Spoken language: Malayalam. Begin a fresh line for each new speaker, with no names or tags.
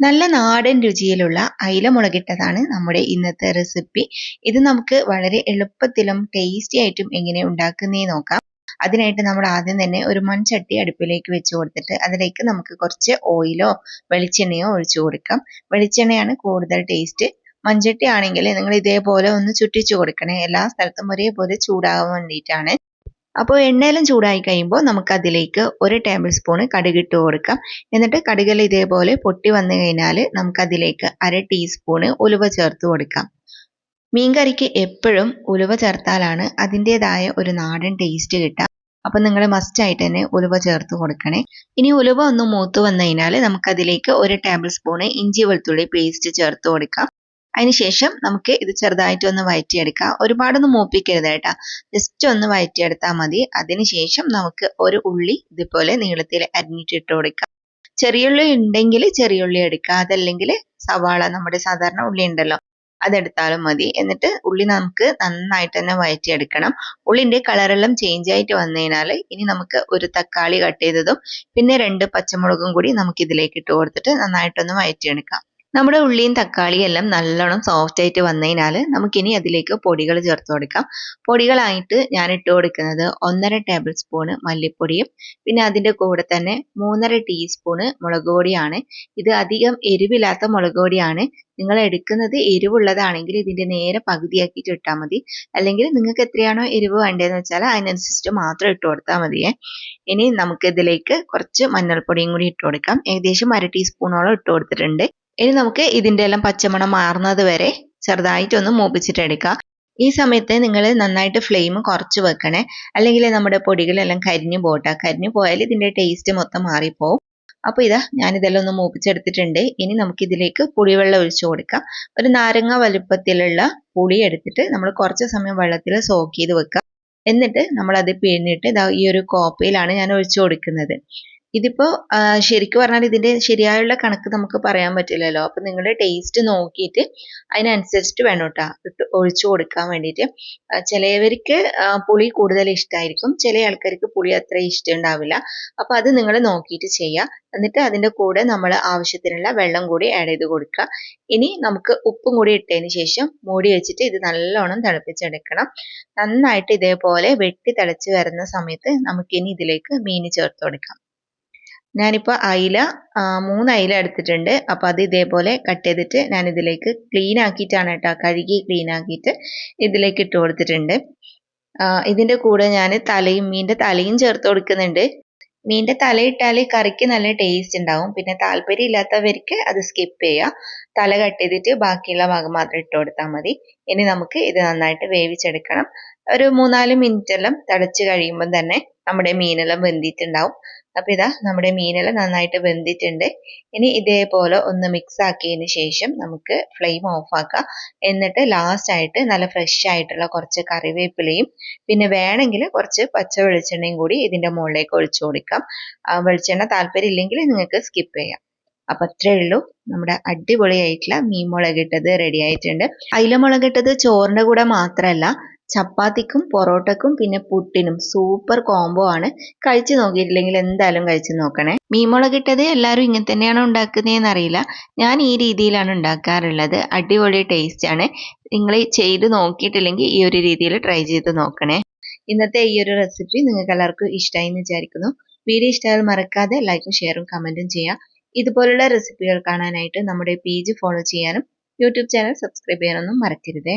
നല്ല നാടൻ രുചിയിലുള്ള അയില മുളകിട്ടതാണ് നമ്മുടെ ഇന്നത്തെ റെസിപ്പി ഇത് നമുക്ക് വളരെ എളുപ്പത്തിലും ടേസ്റ്റി ആയിട്ടും എങ്ങനെ ഉണ്ടാക്കുന്നേ നോക്കാം. അതിനായിട്ട് നമ്മൾ ആദ്യം തന്നെ ഒരു മൺചട്ടി അടുപ്പിലേക്ക് വെച്ച് കൊടുത്തിട്ട് അതിലേക്ക് നമുക്ക് കുറച്ച് ഓയിലോ വെളിച്ചെണ്ണയോ ഒഴിച്ചു കൊടുക്കാം. വെളിച്ചെണ്ണയാണ് കൂടുതൽ ടേസ്റ്റ് മൺചട്ടി ആണെങ്കിൽ നിങ്ങൾ ഇതേപോലെ ഒന്ന് ചുറ്റിച്ചു കൊടുക്കണേ. എല്ലാ സ്ഥലത്തും ഒരേപോലെ ചൂടാകാൻ വേണ്ടിയിട്ടാണ്. അപ്പോൾ എണ്ണയിലും ചൂടായി കഴിയുമ്പോൾ നമുക്ക് അതിലേക്ക് ഒരു ടേബിൾ സ്പൂൺ കടുകിട്ട് കൊടുക്കാം. എന്നിട്ട് കടുകൽ ഇതേപോലെ പൊട്ടി വന്നു കഴിഞ്ഞാൽ നമുക്കതിലേക്ക് അര ടീസ്പൂണ് ഉലുവ ചേർത്ത് കൊടുക്കാം. മീൻകറിക്ക് എപ്പോഴും ഉലുവ ചേർത്താലാണ് അതിന്റെതായ ഒരു നാടൻ ടേസ്റ്റ് കിട്ടുക. അപ്പം നിങ്ങൾ മസ്റ്റ് മസ്റ്റായിട്ട് തന്നെ ഉലുവ ചേർത്ത് കൊടുക്കണേ. ഇനി ഉലുവ ഒന്ന് മൂത്ത് വന്നു കഴിഞ്ഞാൽ നമുക്കതിലേക്ക് ഒരു ടേബിൾ സ്പൂണ് ഇഞ്ചി വെളുത്തുള്ളി പേസ്റ്റ് ചേർത്ത് കൊടുക്കാം. അതിനുശേഷം നമുക്ക് ഇത് ചെറുതായിട്ട് ഒന്ന് വയറ്റിയെടുക്കാം. ഒരുപാടൊന്നും മൂപ്പിക്കരുത് കേട്ടോ. ജസ്റ്റ് ഒന്ന് വയറ്റിയെടുത്താൽ മതി. അതിനുശേഷം നമുക്ക് ഒരു ഉള്ളി ഇതുപോലെ നീളത്തിൽ അരിഞ്ഞിട്ടിട്ട് കൊടുക്കാം. ചെറിയുള്ളി ഉണ്ടെങ്കിൽ ചെറിയുള്ളി എടുക്കുക അതല്ലെങ്കിൽ സവാള നമ്മുടെ സാധാരണ ഉള്ളി ഉണ്ടല്ലോ അതെടുത്താലും മതി. എന്നിട്ട് ഉള്ളി നമുക്ക് നന്നായിട്ട് തന്നെ വയറ്റിയെടുക്കണം. ഉള്ളിന്റെ കളറെല്ലാം ചേഞ്ച് ആയിട്ട് വന്നു കഴിഞ്ഞാൽ ഇനി നമുക്ക് ഒരു തക്കാളി കട്ട് ചെയ്തതും പിന്നെ രണ്ട് പച്ചമുളകും കൂടി നമുക്ക് ഇതിലേക്ക് ഇട്ട് കൊടുത്തിട്ട് നന്നായിട്ടൊന്ന് വഴറ്റിയെടുക്കാം നമ്മുടെ ഉള്ളിയും തക്കാളിയും എല്ലാം നല്ലോണം സോഫ്റ്റ് ആയിട്ട് വന്നതിനാൽ നമുക്കിനി അതിലേക്ക് പൊടികൾ ചേർത്ത് കൊടുക്കാം. പൊടികളായിട്ട് ഞാൻ ഇട്ട് കൊടുക്കുന്നത് ഒന്നര ടേബിൾ സ്പൂണ് മല്ലിപ്പൊടിയും പിന്നെ അതിന്റെ കൂടെ തന്നെ മൂന്നര ടീസ്പൂണ് മുളക് പൊടിയാണ്. ഇത് അധികം എരിവില്ലാത്ത മുളക് പൊടിയാണ്. നിങ്ങൾ എടുക്കുന്നത് എരിവുള്ളതാണെങ്കിൽ ഇതിന്റെ നേരെ പകുതിയാക്കിയിട്ട് ഇട്ടാൽ മതി. അല്ലെങ്കിൽ നിങ്ങൾക്ക് എത്രയാണോ എരിവ് വേണ്ടതെന്ന് വെച്ചാൽ അതിനനുസരിച്ച് മാത്രം ഇട്ട് കൊടുത്താൽ മതിയേ ഇനി നമുക്കിതിലേക്ക് കുറച്ച് മഞ്ഞൾപ്പൊടിയും കൂടി ഇട്ട് കൊടുക്കാം. ഏകദേശം അര ടീസ്പൂണോളം ഇട്ട് കൊടുത്തിട്ടുണ്ട്. ഇനി നമുക്ക് ഇതിന്റെ എല്ലാം പച്ചമണം മാറുന്നത് വരെ ചെറുതായിട്ടൊന്ന് മൂപ്പിച്ചിട്ടെടുക്കുക ഈ സമയത്ത് നിങ്ങൾ നന്നായിട്ട് ഫ്ലെയിം കുറച്ച് വെക്കണേ. അല്ലെങ്കിൽ നമ്മുടെ പൊടികളെല്ലാം കരിഞ്ഞു പോട്ടെ. കരിഞ്ഞു പോയാൽ ഇതിന്റെ ടേസ്റ്റ് മൊത്തം മാറിപ്പോവും. അപ്പോൾ ഇതാ ഞാനിതെല്ലാം ഒന്ന് മൂപ്പിച്ചെടുത്തിട്ടുണ്ട്. ഇനി നമുക്ക് ഇതിലേക്ക് പുളിവെള്ളം ഒഴിച്ചു കൊടുക്കാം. ഒരു നാരങ്ങ വലുപ്പത്തിലുള്ള പുളി എടുത്തിട്ട് നമ്മൾ കുറച്ച് സമയം വെള്ളത്തിൽ സോക്ക് ചെയ്ത് വെക്കുക എന്നിട്ട് നമ്മളത് പിഴിഞ്ഞിട്ട് ഇതാ ഈ ഒരു കോപ്പയിലാണ് ഞാൻ ഒഴിച്ചു കൊടുക്കുന്നത്. ഇതിപ്പോൾ ശരിക്കും പറഞ്ഞാൽ ഇതിന്റെ ശരിയായുള്ള കണക്ക് നമുക്ക് പറയാൻ പറ്റില്ലല്ലോ. അപ്പോൾ നിങ്ങളുടെ ടേസ്റ്റ് നോക്കിയിട്ട് അതിനനുസരിച്ചിട്ട് വേണം കേട്ടോ. ഇട്ട് ഒഴിച്ചു കൊടുക്കാൻ വേണ്ടിയിട്ട്. ചിലവർക്ക് പുളി കൂടുതൽ ഇഷ്ടമായിരിക്കും ചില ആൾക്കാർക്ക് പുളി അത്ര ഇഷ്ടം ഉണ്ടാവില്ല. അപ്പോൾ അത് നിങ്ങൾ നോക്കിയിട്ട് ചെയ്യുക എന്നിട്ട് അതിന്റെ കൂടെ നമ്മൾ ആവശ്യത്തിനുള്ള വെള്ളം കൂടി ആഡ് ചെയ്ത് കൊടുക്കുക. ഇനി നമുക്ക് ഉപ്പും കൂടി ഇട്ടതിന് ശേഷം മൂടി വെച്ചിട്ട് ഇത് നല്ലോണം തിളപ്പിച്ചെടുക്കണം. നന്നായിട്ട് ഇതേപോലെ വെട്ടി തിളച്ച് വരുന്ന സമയത്ത് നമുക്കിനി ഇതിലേക്ക് മീൻ ചേർത്ത് കൊടുക്കാം. ഞാനിപ്പോൾ അയില മൂന്ന് അയില എടുത്തിട്ടുണ്ട്. അപ്പോൾ അത് ഇതേപോലെ കട്ട് ചെയ്തിട്ട് ഞാൻ ഇതിലേക്ക് ക്ലീൻ ആക്കിയിട്ടാണ് കേട്ടോ കഴുകി ക്ലീൻ ആക്കിയിട്ട് ഇതിലേക്ക് ഇട്ട് കൊടുത്തിട്ടുണ്ട്. ഇതിന്റെ കൂടെ ഞാൻ തലയും മീന്റെ തലയും ചേർത്ത് കൊടുക്കുന്നുണ്ട്. മീന്റെ തലയിട്ടാൽ കറിക്ക് നല്ല ടേസ്റ്റ് ഉണ്ടാവും. പിന്നെ താല്പര്യം ഇല്ലാത്തവർക്ക് അത് സ്കിപ്പ് ചെയ്യുക തല കട്ട് ചെയ്തിട്ട് ബാക്കിയുള്ള ഭാഗം മാത്രം ഇട്ട് കൊടുത്താൽ മതി. ഇനി നമുക്ക് ഇത് നന്നായിട്ട് വേവിച്ചെടുക്കണം. ഒരു മൂന്നാൽ മിനിറ്റ് എല്ലാം തിളച്ച് കഴിയുമ്പം തന്നെ നമ്മുടെ മീനെല്ലാം വെന്തിട്ടുണ്ടാവും. അപ്പോൾ ഇതാ നമ്മുടെ മീനെല്ലാം നന്നായിട്ട് വെന്തിട്ടുണ്ട്. ഇനി ഇതേപോലെ ഒന്ന് മിക്സ് ആക്കിയതിന് ശേഷം നമുക്ക് ഫ്ലെയിം ഓഫ് ആക്കാം. എന്നിട്ട് ലാസ്റ്റ് ആയിട്ട് നല്ല ഫ്രഷ് ആയിട്ടുള്ള കുറച്ച് കറിവേപ്പിലയും പിന്നെ വേണമെങ്കിൽ കുറച്ച് പച്ച വെളിച്ചെണ്ണയും കൂടി ഇതിന്റെ മുകളിലേക്ക് ഒഴിച്ചു കൊടുക്കാം. വെളിച്ചെണ്ണ താല്പര്യം ഇല്ലെങ്കിൽ നിങ്ങൾക്ക് സ്കിപ്പ് ചെയ്യാം. അപ്പൊ അത്രേ ഉള്ളൂ. നമ്മുടെ അടിപൊളിയായിട്ടുള്ള മീൻ മുളകിട്ടത് റെഡി ആയിട്ടുണ്ട്. അയില മുളകിട്ടത് ചോറിന്റെ കൂടെ മാത്രമല്ല ചപ്പാത്തിക്കും പൊറോട്ടക്കും പിന്നെ പുട്ടിനും സൂപ്പർ കോംബോ ആണ്. കഴിച്ചു നോക്കിയിട്ടില്ലെങ്കിൽ എന്തായാലും കഴിച്ചു നോക്കണേ. മീൻമുളകിട്ടത് എല്ലാവരും ഇങ്ങനെ തന്നെയാണോ ഉണ്ടാക്കുന്നതെന്ന് അറിയില്ല. ഞാൻ ഈ രീതിയിലാണ് ഉണ്ടാക്കാറുള്ളത്. അടിപൊളി ടേസ്റ്റ് ആണ്. നിങ്ങൾ ചെയ്ത് നോക്കിയിട്ടില്ലെങ്കിൽ ഈ ഒരു രീതിയിൽ ട്രൈ ചെയ്ത് നോക്കണേ. ഇന്നത്തെ ഈ ഒരു റെസിപ്പി നിങ്ങൾക്ക് എല്ലാവർക്കും ഇഷ്ടമായി എന്ന് വിചാരിക്കുന്നു. വീഡിയോ ഇഷ്ടമായാൽ മറക്കാതെ ലൈക്കും ഷെയറും കമന്റും ചെയ്യാം ഇതുപോലുള്ള റെസിപ്പികൾ കാണാനായിട്ട് നമ്മുടെ പേജ് ഫോളോ ചെയ്യാനും യൂട്യൂബ് ചാനൽ സബ്സ്ക്രൈബ് ചെയ്യാനൊന്നും മറക്കരുതേ.